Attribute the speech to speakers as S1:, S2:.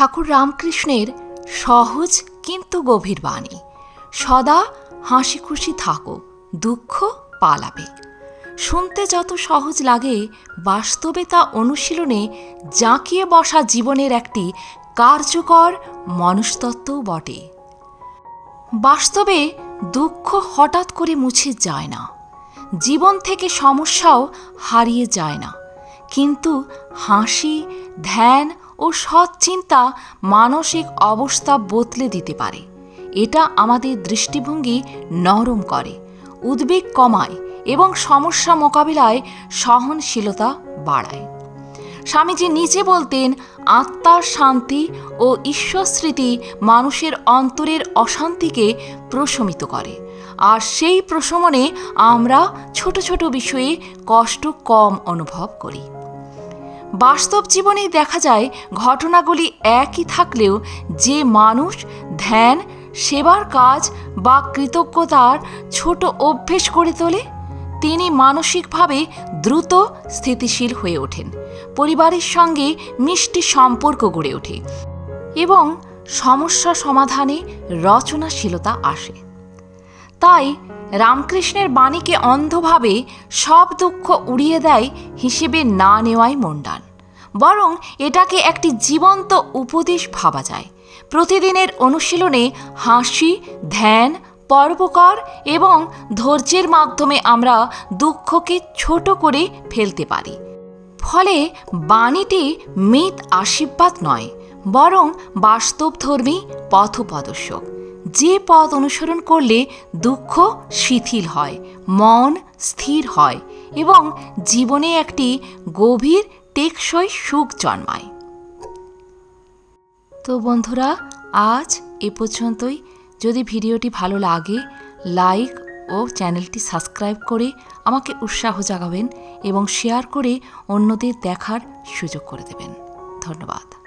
S1: ঠাকুর রামকৃষ্ণের সহজ কিন্তু গভীর বাণী। সদা হাসি খুশি থাকো, দুঃখ পালাবে। শুনতে যত সহজ লাগে, বাস্তবে তা অনুশীলনে জাঁকিয়ে বসা জীবনের একটি কার্যকর মনস্তত্ত্বও বটে। বাস্তবে দুঃখ হঠাৎ করে মুছে যায় না। জীবন থেকে সমস্যাও হারিয়ে যায় না। কিন্তু হাসি, ধ্যান ও সৎ চিন্তা মানসিক অবস্থা বদলে দিতে পারে। এটা আমাদের দৃষ্টিভঙ্গি নরম করে, উদ্বেগ কমায় এবং সমস্যা মোকাবিলায় সহনশীলতা বাড়ায়। স্বামীজি নিজে বলতেন, আত্মার শান্তি ও ঈশ্বর স্মৃতি মানুষের অন্তরের অশান্তিকে প্রশমিত করে। আর সেই প্রশমনে আমরা ছোট ছোট বিষয়ে কষ্ট কম অনুভব করি। বাস্তব জীবনেই দেখা যায় ঘটনাগুলি একই থাকলেও যে মানুষ, ধ্যান, সেবার কাজ বা কৃতজ্ঞতার ছোট অভ্যেস করে তোলে, তিনি মানসিকভাবে দ্রুত স্থিতিশীল হয়ে ওঠেন। পরিবারের সঙ্গে মিষ্টি সম্পর্ক গড়ে ওঠে এবং সমস্যা সমাধানে রচনাশীলতা আসে। তাই রামকৃষ্ণের বাণীকে অন্ধভাবে সব দুঃখ উড়িয়ে দেয় হিসেবে না নেওয়াই মন্ডান। বরং এটাকে একটি জীবন্ত উপদেশ ভাবা যায়। প্রতিদিনের অনুশীলনে হাসি, ধ্যান, পরোপকার এবং ধৈর্যের মাধ্যমে আমরা দুঃখকে ছোট করে ফেলতে পারি। ফলে বাণীটি মিত আশীর্বাদ নয়, বরং বাস্তবধর্মী পথপ্রদর্শক যে পথ অনুসরণ করলে দুঃখ শিথিল হয়, মন স্থির হয় এবং জীবনে একটি গভীর, টেকসই সুখ জন্মায়। তো বন্ধুরা, আজ এ পর্যন্তই। যদি ভিডিওটি ভালো লাগে, লাইক ও চ্যানেলটি সাবস্ক্রাইব করে আমাকে উৎসাহ জাগাবেন এবং শেয়ার করে অন্যদের দেখার সুযোগ করে দেবেন। ধন্যবাদ।